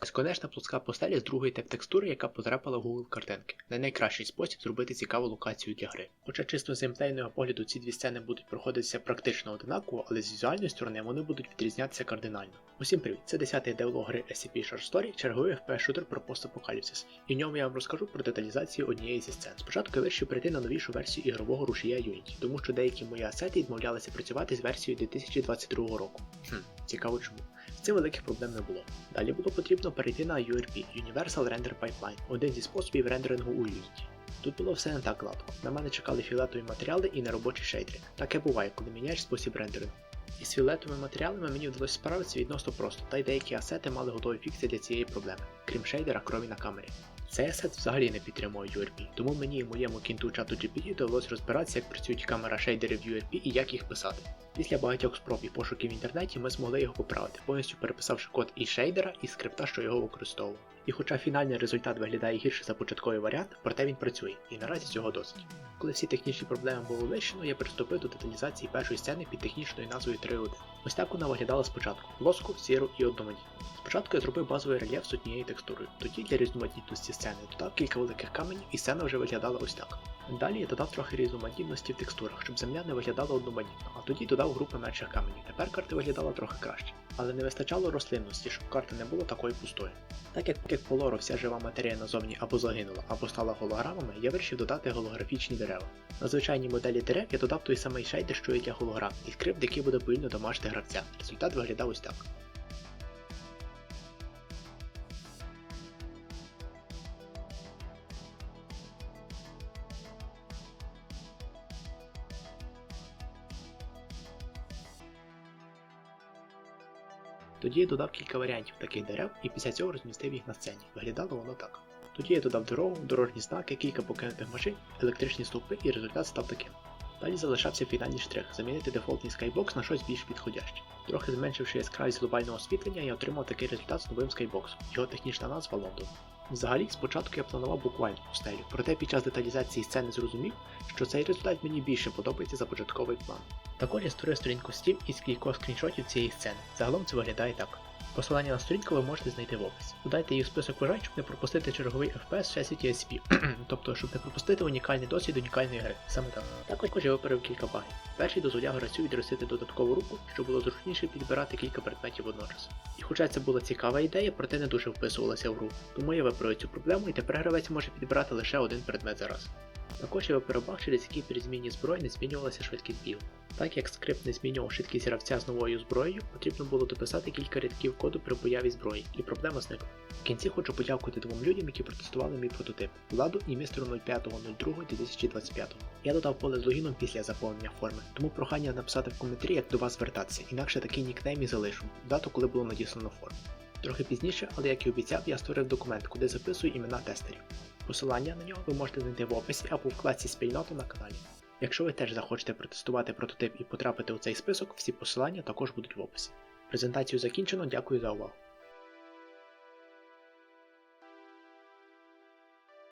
Безконечна плоска постеля з другої текстури, яка потрапила в Google картинки. Не найкращий спосіб зробити цікаву локацію для гри. Хоча чисто з геймплейного погляду ці дві сцени будуть проходитися практично одинаково, але з візуальної сторони вони будуть відрізнятися кардинально. Усім привіт! Це 10-й девелог гри SCP Short Story, черговий FPS-шутер про постапокаліпсис. І в ньому я вам розкажу про деталізацію однієї зі сцен. Спочатку я вирішив перейти на новішу версію ігрового рушія Unity, тому що деякі мої асети відмовлялися працювати з версією 2022 року. Хм, цікаво чому. Цим великих проблем не було. Далі було потрібно перейти на URP Universal Render Pipeline, один зі способів рендерингу у Unity. Тут було все не так гладко. На мене чекали фіолетові матеріали і неробочі шейдери. Таке буває, коли міняєш спосіб рендерингу. Із фіолетовими матеріалами мені вдалося справитися відносно просто, та й деякі асети мали готові фікси для цієї проблеми, крім шейдера крові на камері. Цей асет взагалі не підтримує URP, тому мені і моєму кінту чату GPT довелося розбиратися, як працюють камера шейдери в URP і як їх писати. Після багатьох спроб і пошуків в інтернеті ми змогли його поправити, повністю переписавши код і шейдера, і скрипта, що його використовував. І хоча фінальний результат виглядає гірше за початковий варіант, проте він працює, і наразі цього досить. Коли всі технічні проблеми були вирішено, я приступив до деталізації першої сцени під технічною назвою 3.1. Ось так вона виглядала спочатку: плоску, сіру і одноманітну. Спочатку я зробив базовий рельєф з однією текстурою, тоді для різноманітності сцени додав кілька великих каменів і сцена вже виглядала ось так. Далі я додав трохи різноманітності в текстурах, щоб земля не виглядала одноманітно, а тоді додав групи менших каменів. Тепер карта виглядала трохи краще. Але не вистачало рослинності, щоб карта не була такою пустою. Так як як по лору вся жива матерія назовні або загинула, або стала голограмами, я вирішив додати голографічні дерева. На звичайній моделі дерев я додав той самий шейдер, що і для голограм, і скрипт, який буде повільно домашити гравця. Результат виглядав ось так. Тоді я додав кілька варіантів таких дерев і після цього розмістив їх на сцені. Виглядало воно так. Тоді я додав дорогу, дорожні знаки, кілька покинутих машин, електричні стовпи і результат став таким. Далі залишався фінальний штрих замінити дефолтний скайбокс на щось більш підходяще. Трохи зменшивши яскравість глобального освітлення, я отримав такий результат з новим скайбоксом. Його технічна назва Лондон. Взагалі, спочатку я планував буквально пустелю, проте під час деталізації сцени зрозумів, що цей результат мені більше подобається за початковий план. Також я створив сторінку Steam із кількох скріншотів цієї сцени. Загалом це виглядає так. Посилання на сторінку ви можете знайти в описі. Додайте її в список бажань, щоб не пропустити черговий FPS всесвіті SCP, тобто, щоб не пропустити унікальний досвід унікальної гри. Саме так. Також я виправив кілька багів. Перший дозволяв гравцю відростити додаткову руку, щоб було зручніше підбирати кілька предметів водночас. І хоча це була цікава ідея, проте не дуже вписувалася в гру. Тому я виправив цю проблему і тепер гравець може підбирати лише один предмет за раз. Також я виправив баг, через який при зміні зброї не змінювалася швидкість бігу. Так як скрипт не змінював швидкість гравця з новою зброєю, потрібно було дописати кілька рядків коду при появі зброї, і проблема зникла. В кінці хочу подякувати двом людям, які протестували мій прототип Владу і містеру 05.02.2025. Я додав поле з логіном після заповнення форми, тому прохання написати в коментарі, як до вас звертатися, інакше такий нікнейм і залишу, дату, коли було надіслано форму. Трохи пізніше, але як і обіцяв, я створив документ, куди записую імена тестерів. Посилання на нього ви можете знайти в описі або в вкладці спільноти на каналі. Якщо ви теж захочете протестувати прототип і потрапити у цей список, всі посилання також будуть в описі. Презентацію закінчено, дякую за увагу.